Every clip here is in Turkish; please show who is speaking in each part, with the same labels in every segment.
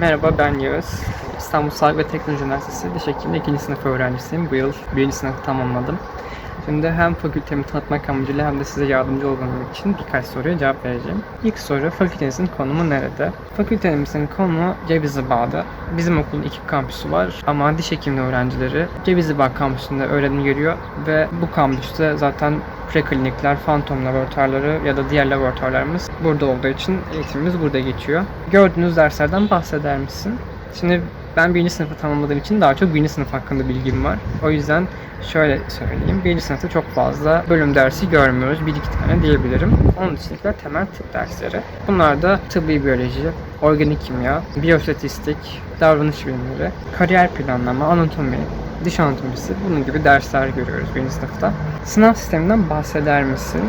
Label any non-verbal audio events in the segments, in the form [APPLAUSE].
Speaker 1: Merhaba ben Yağız. İstanbul Sağlık ve Teknoloji Üniversitesi Diş Hekimliği 2. sınıf öğrencisiyim. Bu yıl 1. sınıfı tamamladım. Şimdi hem fakültemi tanıtmak amacıyla hem de size yardımcı olmak için birkaç soruya cevap vereceğim. İlk soru fakültenizin konumu nerede? Fakültemizin konumu Cevizli Bağ'da. Bizim okulun iki kampüsü var ama diş hekimliği öğrencileri Cevizli Bağ kampüsünde öğrenim görüyor ve bu kampüste zaten preklinikler, fantom laboratuvarları ya da diğer laboratuvarlarımız burada olduğu için eğitimimiz burada geçiyor. Gördüğünüz derslerden bahseder misin? Şimdi ben birinci sınıfı tamamladığım için daha çok birinci sınıf hakkında bilgim var. O yüzden şöyle söyleyeyim. Birinci sınıfta çok fazla bölüm dersi görmüyoruz. Bir iki tane diyebilirim. Onun dışındakiler temel tıp dersleri. Bunlar da tıbbi biyoloji, organik kimya, biyostatistik, davranış bilimleri, kariyer planlama, anatomi, diş anatomisi bunun gibi dersler görüyoruz birinci sınıfta. Sınav sisteminden bahseder misin?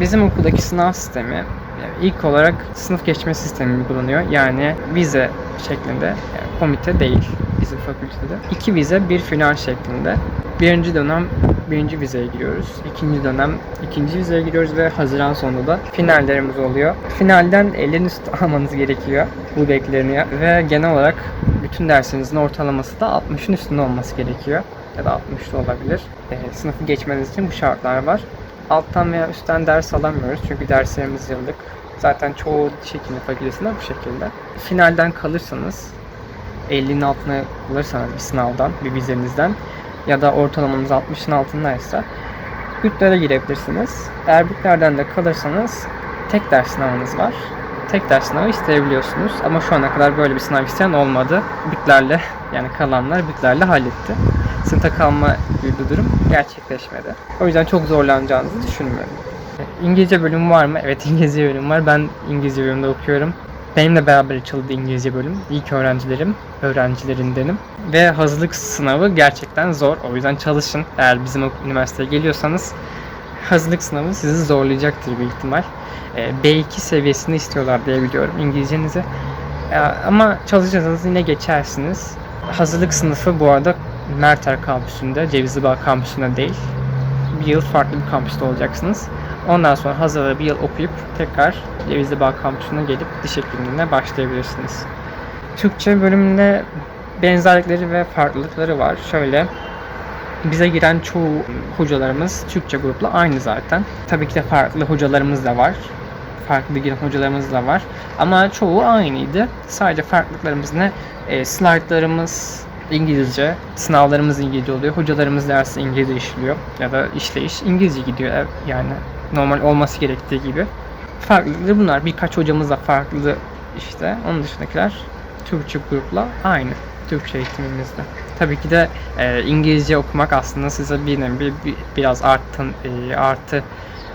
Speaker 1: Bizim okuldaki sınav sistemi ilk olarak sınıf geçme sistemi uygulanıyor. Yani vize şeklinde, komite değil bizim fakültede. İki vize, bir final şeklinde. Birinci dönem birinci vizeye giriyoruz. İkinci dönem ikinci vizeye giriyoruz ve Haziran sonunda da finallerimiz oluyor. Finalden 50'nin üstü [LAUGHS] almanız gerekiyor. Bu bekleniyor ve genel olarak bütün derslerinizin ortalaması da 60'ın üstünde olması gerekiyor. Ya da 60 da olabilir. E, sınıfı geçmeniz için bu şartlar var. Alttan veya üstten ders alamıyoruz çünkü derslerimiz yıllık. Zaten çoğu diş hekimliği fakültesinde bu şekilde. Finalden kalırsanız 50'nin altına kalırsanız bir sınavdan, bir vizenizden ya da ortalamanız 60'ın altındaysa bütlere girebilirsiniz. Eğer bütlerden de kalırsanız tek ders sınavınız var. Tek ders sınavı isteyebiliyorsunuz ama şu ana kadar böyle bir sınav isteyen olmadı. Bütlerle yani kalanlar bütlerle halletti. Sınıfta kalma gibi bir durum gerçekleşmedi. O yüzden çok zorlanacağınızı düşünmüyorum. İngilizce bölüm var mı? Evet [LAUGHS] İngilizce bölüm var. Ben İngilizce bölümde okuyorum. Benimle beraber açıldı İngilizce bölüm. İlk öğrencilerim, öğrencilerindenim. Ve hazırlık sınavı gerçekten zor. O yüzden çalışın. Eğer bizim üniversiteye geliyorsanız hazırlık sınavı sizi zorlayacaktır büyük ihtimal. Ee, B2 seviyesini istiyorlar diye biliyorum İngilizcenizi. Ee, Ama çalışırsanız yine geçersiniz. Hazırlık sınıfı bu arada Merter kampüsünde, Cevizli Bağ kampüsünde değil. Bir yıl farklı bir kampüste olacaksınız. Ondan sonra hazırlığı bir yıl okuyup tekrar Cevizli Bağ kampüsüne gelip diş hekimliğine başlayabilirsiniz. Türkçe bölümünde benzerlikleri ve farklılıkları var. Şöyle bize giren çoğu hocalarımız Türkçe grupla aynı zaten. Tabii ki de farklı hocalarımız da var. Farklı giren hocalarımız da var. Ama çoğu aynıydı. Sadece farklılıklarımız ne? E, slaytlarımız İngilizce, sınavlarımız İngilizce oluyor. Hocalarımız dersi İngilizce işliyor ya da işleyiş İngilizce gidiyor yani normal olması gerektiği gibi. Farklılıkları bunlar. Birkaç hocamız da farklı işte. Onun dışındakiler Türkçe grupla aynı. Türkçe eğitimimizde. Tabii ki de e, İngilizce okumak aslında size bir nevi bir, biraz arttın, e, artı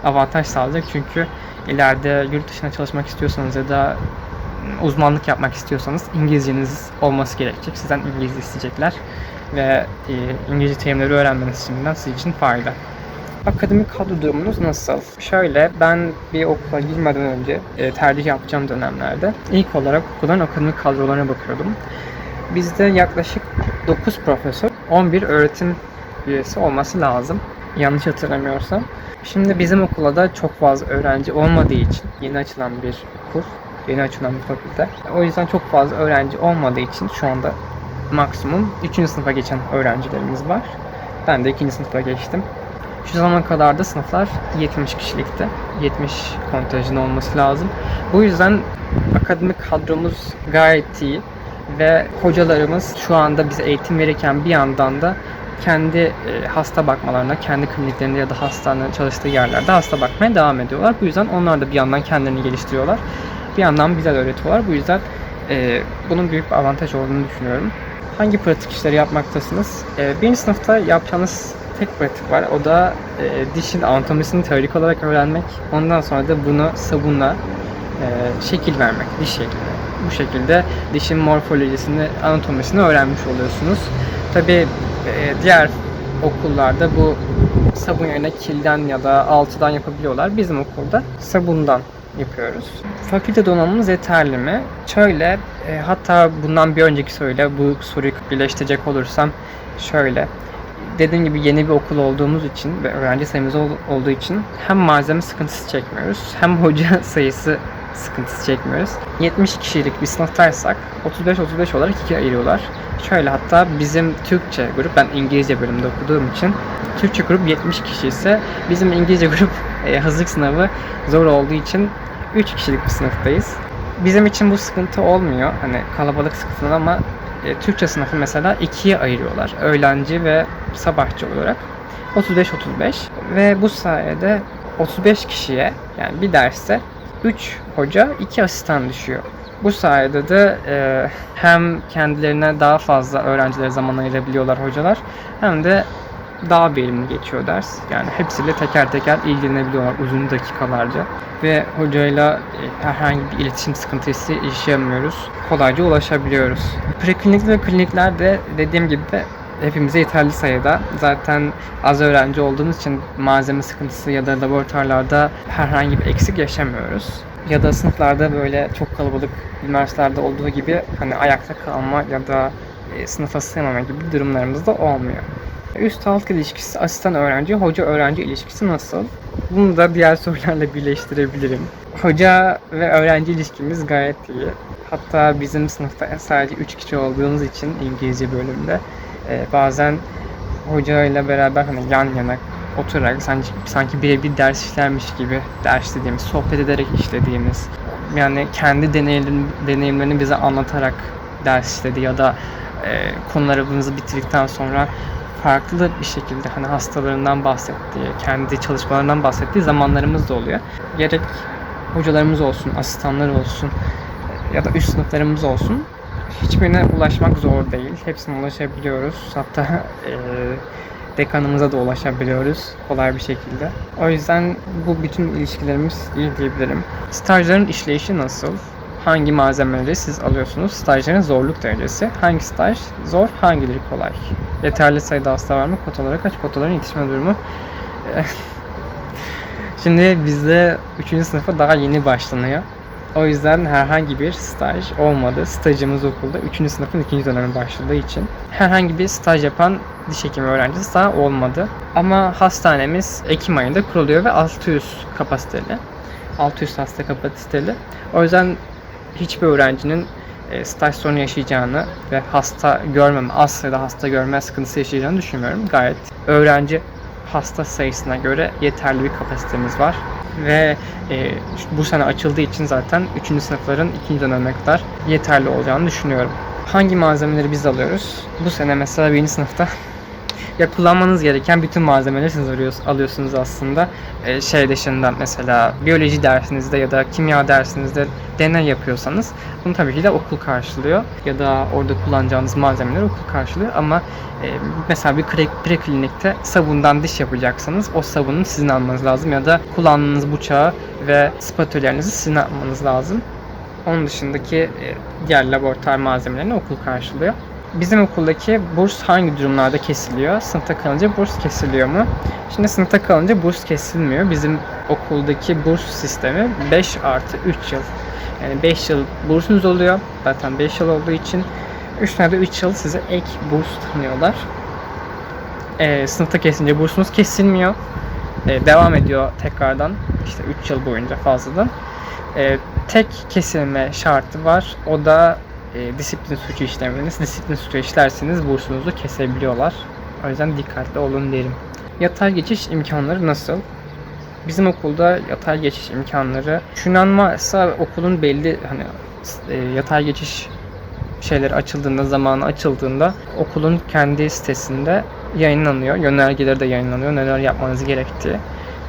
Speaker 1: avantaj sağlayacak. Çünkü ileride yurt dışına çalışmak istiyorsanız ya da uzmanlık yapmak istiyorsanız İngilizceniz olması gerekecek. Sizden İngilizce isteyecekler ve e, İngilizce terimleri öğrenmeniz şimdiden sizin için fayda. Akademik kadro durumunuz nasıl? Şöyle ben bir okula girmeden önce e, tercih yapacağım dönemlerde ilk olarak okulların akademik kadrolarına bakıyordum. Bizde yaklaşık 9 profesör, 11 öğretim üyesi olması lazım. Yanlış hatırlamıyorsam. Şimdi bizim okula da çok fazla öğrenci olmadığı için yeni açılan bir okul, yeni açılan bir fakülte. O yüzden çok fazla öğrenci olmadığı için şu anda maksimum 3. sınıfa geçen öğrencilerimiz var. Ben de 2. sınıfa geçtim. Şu zamana kadar da sınıflar 70 kişilikti. 70 kontenjan olması lazım. Bu yüzden akademik kadromuz gayet iyi ve hocalarımız şu anda bize eğitim verirken bir yandan da kendi e, hasta bakmalarına, kendi kliniklerinde ya da hastane çalıştığı yerlerde hasta bakmaya devam ediyorlar. Bu yüzden onlar da bir yandan kendilerini geliştiriyorlar. Bir yandan bize öğretiyorlar. Bu yüzden e, bunun büyük bir avantaj olduğunu düşünüyorum. Hangi pratik işleri yapmaktasınız? E, birinci sınıfta yapacağınız tek pratik var. O da e, dişin anatomisini teorik olarak öğrenmek. Ondan sonra da bunu sabunla e, şekil vermek, diş şekline. Bu şekilde dişin morfolojisini, anatomisini öğrenmiş oluyorsunuz. Tabi diğer okullarda bu sabun yerine kilden ya da altıdan yapabiliyorlar. Bizim okulda sabundan yapıyoruz. Fakülte donanımımız yeterli mi? Şöyle, e, hatta bundan bir önceki soruyla bu soruyu birleştirecek olursam şöyle. Dediğim gibi yeni bir okul olduğumuz için ve öğrenci sayımız ol- olduğu için hem malzeme sıkıntısı çekmiyoruz hem hoca [LAUGHS] sayısı sıkıntısı çekmiyoruz. 70 kişilik bir sınıftaysak 35-35 olarak ikiye ayırıyorlar. Şöyle hatta bizim Türkçe grup, ben İngilizce bölümde okuduğum için Türkçe grup 70 kişi ise bizim İngilizce [LAUGHS] grup e, hazırlık sınavı zor olduğu için 3 kişilik bir sınıftayız. Bizim için bu sıkıntı olmuyor. Hani kalabalık sıkıntı ama e, Türkçe sınıfı mesela ikiye ayırıyorlar. Öğlenci ve sabahçı olarak. 35-35 ve bu sayede 35 kişiye yani bir derste 3 hoca 2 asistan düşüyor. Bu sayede de e, hem kendilerine daha fazla öğrencilere zaman ayırabiliyorlar hocalar hem de daha verimli geçiyor ders. Yani hepsiyle teker teker ilgilenebiliyorlar uzun dakikalarca. Ve hocayla e, herhangi bir iletişim sıkıntısı yaşayamıyoruz. Kolayca ulaşabiliyoruz. Preklinik ve kliniklerde dediğim gibi hepimize yeterli sayıda. Zaten az öğrenci olduğumuz için malzeme sıkıntısı ya da laboratuvarlarda herhangi bir eksik yaşamıyoruz. Ya da sınıflarda böyle çok kalabalık üniversitelerde olduğu gibi hani ayakta kalma ya da e, sınıfa sığmama gibi durumlarımız da olmuyor. Üst alt ilişkisi asistan öğrenci, hoca öğrenci ilişkisi nasıl? Bunu da diğer [LAUGHS] sorularla birleştirebilirim. Hoca ve öğrenci ilişkimiz gayet iyi. Hatta bizim sınıfta sadece 3 kişi olduğumuz için İngilizce bölümde e, bazen hoca ile beraber hani yan yana oturarak sanki, sanki birebir ders işlermiş gibi ders dediğimiz, sohbet ederek işlediğimiz yani kendi deneyim, deneyimlerini bize anlatarak ders işledi ya da e, konularımızı bitirdikten sonra farklı bir şekilde hani hastalarından bahsettiği, kendi çalışmalarından bahsettiği zamanlarımız da oluyor. Gerek hocalarımız olsun, asistanlar olsun ya da üst sınıflarımız olsun hiçbirine ulaşmak zor değil. Hepsine ulaşabiliyoruz. Hatta [LAUGHS] e, dekanımıza da ulaşabiliyoruz kolay bir şekilde. O yüzden bu bütün ilişkilerimiz iyi diyebilirim. Stajların işleyişi nasıl? Hangi malzemeleri siz alıyorsunuz? Stajların zorluk derecesi. Hangi staj zor, hangileri kolay? Yeterli sayıda hasta var mı? Kotalara kaç? Kotaların yetişme durumu. [LAUGHS] Şimdi bizde 3. sınıfa daha yeni başlanıyor. O yüzden herhangi bir staj olmadı. Stajımız okulda 3. sınıfın 2. dönemi başladığı için. Herhangi bir staj yapan diş hekimi öğrencisi daha olmadı. Ama hastanemiz Ekim ayında kuruluyor ve 600 kapasiteli. 600 hasta kapasiteli. O yüzden hiçbir öğrencinin e, staj sorunu yaşayacağını ve hasta görmeme, az sayıda hasta görme sıkıntısı yaşayacağını düşünmüyorum. Gayet öğrenci hasta sayısına göre yeterli bir kapasitemiz var. Ve e, bu sene açıldığı için zaten 3. sınıfların 2. döneme kadar yeterli olacağını düşünüyorum. Hangi malzemeleri biz alıyoruz? Bu sene mesela 1. sınıfta ya kullanmanız gereken bütün malzemeleri siz alıyorsunuz, aslında. Ee, şey dışında mesela biyoloji dersinizde ya da kimya dersinizde deney yapıyorsanız bunu tabii ki de okul karşılıyor. Ya da orada kullanacağınız malzemeleri okul karşılıyor ama e, mesela bir pre, preklinikte sabundan diş yapacaksanız o sabunu sizin almanız lazım ya da kullandığınız bıçağı ve spatülerinizi sizin almanız lazım. Onun dışındaki e, diğer laboratuvar malzemelerini okul karşılıyor. Bizim okuldaki burs hangi durumlarda kesiliyor? Sınıfta kalınca burs kesiliyor mu? Şimdi sınıfta kalınca burs kesilmiyor. Bizim okuldaki burs sistemi 5 artı 3 yıl. Yani 5 yıl bursunuz oluyor. Zaten 5 yıl olduğu için üstüne de 3 yıl size ek burs tanıyorlar. Ee, sınıfta kesince bursunuz kesilmiyor. Ee, devam ediyor tekrardan. İşte 3 yıl boyunca fazladan. Ee, tek kesilme şartı var. O da e, disiplin suçu işlemeniz. Disiplin suçu işlerseniz bursunuzu kesebiliyorlar. O yüzden dikkatli olun derim. Yatay geçiş imkanları nasıl? Bizim okulda yatay geçiş imkanları şunan varsa okulun belli hani e, yatay geçiş şeyleri açıldığında, zamanı açıldığında okulun kendi sitesinde yayınlanıyor. Yönergeleri de yayınlanıyor. Neler yapmanız gerektiği.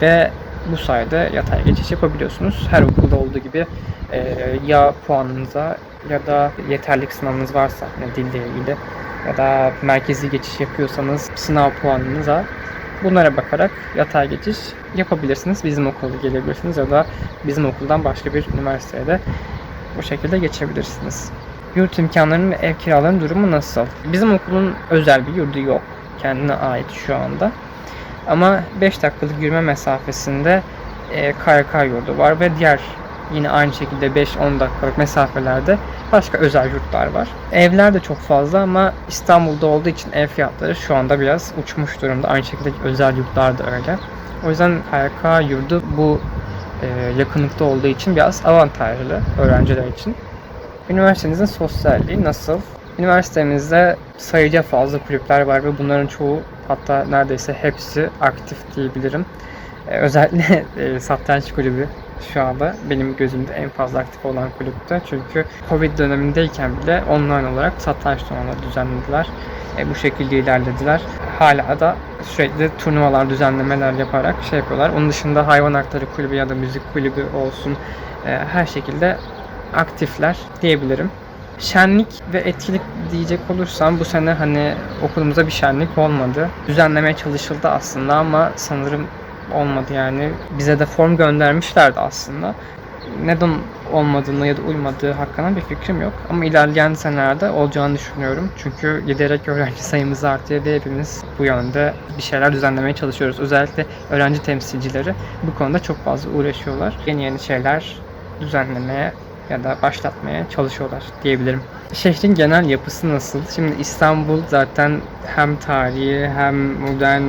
Speaker 1: Ve bu sayede yatay geçiş yapabiliyorsunuz. Her okulda olduğu gibi e, ya puanınıza ya da yeterlik sınavınız varsa yani dille ilgili ya da merkezi geçiş yapıyorsanız sınav puanınıza bunlara bakarak yatay geçiş yapabilirsiniz. Bizim okulda gelebilirsiniz ya da bizim okuldan başka bir üniversiteye de bu şekilde geçebilirsiniz. Yurt imkanlarının ve ev kiralarının durumu nasıl? Bizim okulun özel bir yurdu yok. Kendine ait şu anda. Ama 5 dakikalık yürüme mesafesinde e, KYK yurdu var ve diğer yine aynı şekilde 5-10 dakikalık mesafelerde başka özel yurtlar var. Evler de çok fazla ama İstanbul'da olduğu için ev fiyatları şu anda biraz uçmuş durumda. Aynı şekilde özel yurtlar da öyle. O yüzden KYK yurdu bu e, yakınlıkta olduğu için biraz avantajlı öğrenciler için. Üniversitenizin sosyalliği nasıl? Üniversitemizde sayıca fazla kulüpler var ve bunların çoğu hatta neredeyse hepsi aktif diyebilirim. E, özellikle [LAUGHS] e, satranç kulübü şu anda benim gözümde en fazla aktif olan kulüpte. Çünkü Covid dönemindeyken bile online olarak satranç turnuvaları düzenlediler. E, bu şekilde ilerlediler. Hala da sürekli turnuvalar, düzenlemeler yaparak şey yapıyorlar. Onun dışında hayvan hakları kulübü ya da müzik kulübü olsun e, her şekilde aktifler diyebilirim. Şenlik ve etkinlik diyecek olursam bu sene hani okulumuzda bir şenlik olmadı. Düzenlemeye çalışıldı aslında ama sanırım olmadı yani. Bize de form göndermişlerdi aslında. Neden olmadığını ya da uymadığı hakkında bir fikrim yok. Ama ilerleyen senelerde olacağını düşünüyorum. Çünkü giderek öğrenci sayımız artıyor ve hepimiz bu yönde bir şeyler düzenlemeye çalışıyoruz. Özellikle öğrenci temsilcileri bu konuda çok fazla uğraşıyorlar. Yeni yeni şeyler düzenlemeye ya da başlatmaya çalışıyorlar diyebilirim. Şehrin genel yapısı nasıl? Şimdi İstanbul zaten hem tarihi hem modern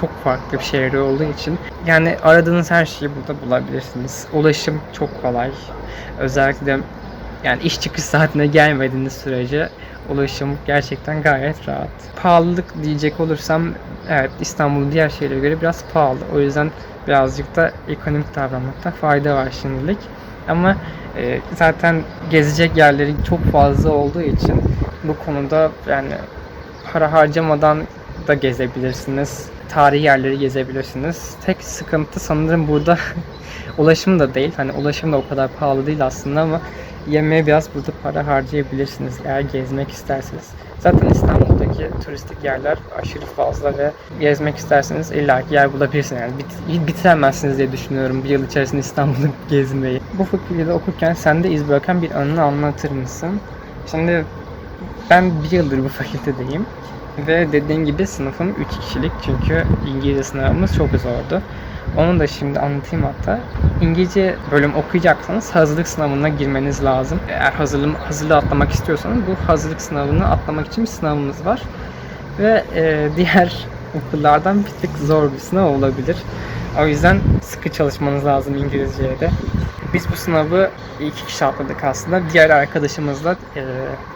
Speaker 1: çok farklı bir şehir olduğu için yani aradığınız her şeyi burada bulabilirsiniz. Ulaşım çok kolay. Özellikle yani iş çıkış saatine gelmediğiniz sürece ulaşım gerçekten gayet rahat. Pahalılık diyecek olursam evet İstanbul'un diğer şehirlere göre biraz pahalı. O yüzden birazcık da ekonomik davranmakta fayda var şimdilik. Ama e, zaten gezecek yerleri çok fazla olduğu için bu konuda yani para harcamadan da gezebilirsiniz. Tarihi yerleri gezebilirsiniz. Tek sıkıntı sanırım burada [LAUGHS] ulaşım da değil. Hani ulaşım da o kadar pahalı değil aslında ama yemeğe biraz burada para harcayabilirsiniz eğer gezmek isterseniz. Zaten İstanbul'daki turistik yerler aşırı fazla ve gezmek isterseniz illaki yer bulabilirsiniz. Yani bit- bitiremezsiniz diye düşünüyorum bir yıl içerisinde İstanbul'u [LAUGHS] gezmeyi. Bu fakültede okurken sende iz bırakan bir anını anlatır mısın? Şimdi ben bir yıldır bu fakültedeyim. Ve dediğin gibi sınıfım 3 kişilik çünkü İngilizce sınavımız çok zordu. Onu da şimdi anlatayım hatta. İngilizce bölüm okuyacaksanız hazırlık sınavına girmeniz lazım. Eğer hazırlığı, hazırlığı atlamak istiyorsanız bu hazırlık sınavını atlamak için bir sınavımız var. Ve e, diğer okullardan bir tık zor bir sınav olabilir. O yüzden sıkı çalışmanız lazım İngilizceye de. Biz bu sınavı iki kişi atladık aslında. Diğer arkadaşımızla e,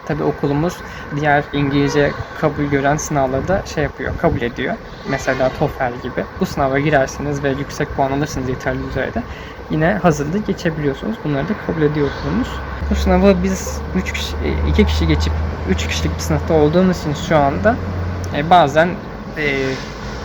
Speaker 1: tabi okulumuz diğer İngilizce kabul gören sınavları da şey yapıyor, kabul ediyor. Mesela TOEFL gibi. Bu sınava girerseniz ve yüksek puan alırsınız yeterli düzeyde yine hazırlığı geçebiliyorsunuz. Bunları da kabul ediyor okulumuz. Bu sınavı biz 3 kişi, 2 kişi geçip 3 kişilik bir sınıfta olduğumuz için şu anda e, bazen e,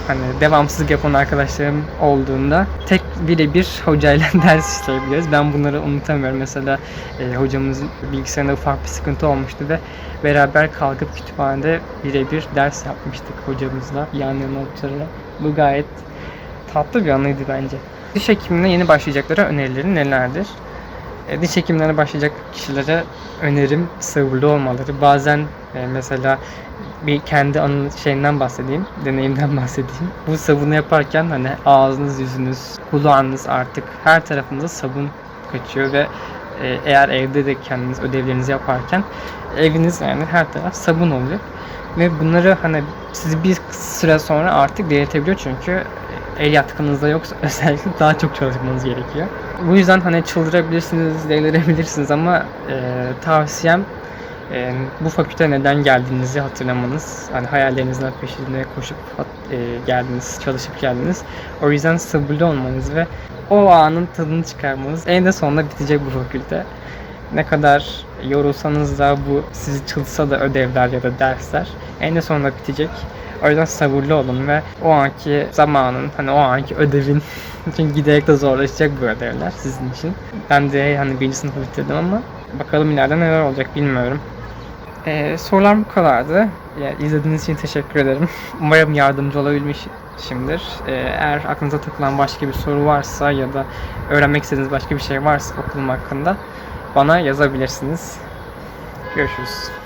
Speaker 1: hani devamsızlık yapan arkadaşlarım olduğunda tek birebir hocayla [LAUGHS] ders işleyebiliyoruz. Ben bunları unutamıyorum. Mesela e, hocamızın bilgisayarında ufak bir sıkıntı olmuştu ve beraber kalkıp kütüphanede birebir ders yapmıştık hocamızla yan yana oturarak. Bu gayet tatlı bir anıydı bence. Diş hekimliğine yeni başlayacaklara önerilerin nelerdir? E, diş hekimlerine başlayacak kişilere önerim sabırlı olmaları. Bazen e, mesela bir kendi anı şeyinden bahsedeyim, deneyimden [LAUGHS] bahsedeyim. Bu sabunu yaparken hani ağzınız, yüzünüz, kulağınız artık her tarafınızda sabun kaçıyor ve e, eğer evde de kendiniz ödevlerinizi yaparken eviniz yani her taraf sabun oluyor. Ve bunları hani sizi bir süre sonra artık delirtebiliyor çünkü el yatkınızda yoksa [LAUGHS] özellikle daha çok çalışmanız gerekiyor. Bu yüzden hani çıldırabilirsiniz, delirebilirsiniz ama e, tavsiyem e, bu fakülte neden geldiğinizi hatırlamanız. Hani hayallerinizin peşinde koşup e, geldiniz, çalışıp geldiniz. O yüzden sabırlı olmanız ve o anın tadını çıkarmanız. En de sonunda bitecek bu fakülte. Ne kadar yorulsanız da bu sizi çılsa da ödevler ya da dersler en de sonunda bitecek. O yüzden sabırlı olun ve o anki zamanın, hani o anki ödevin [LAUGHS] çünkü giderek de zorlaşacak bu ödevler sizin için. Ben de hani birinci sınıfı bitirdim ama bakalım ileride neler olacak bilmiyorum. Ee, sorular bu kadardı. Yani izlediğiniz için teşekkür ederim. [LAUGHS] Umarım yardımcı olabilmişimdir. Ee, eğer aklınıza takılan başka bir soru varsa ya da öğrenmek istediğiniz başka bir şey varsa okulum hakkında bana yazabilirsiniz. Görüşürüz.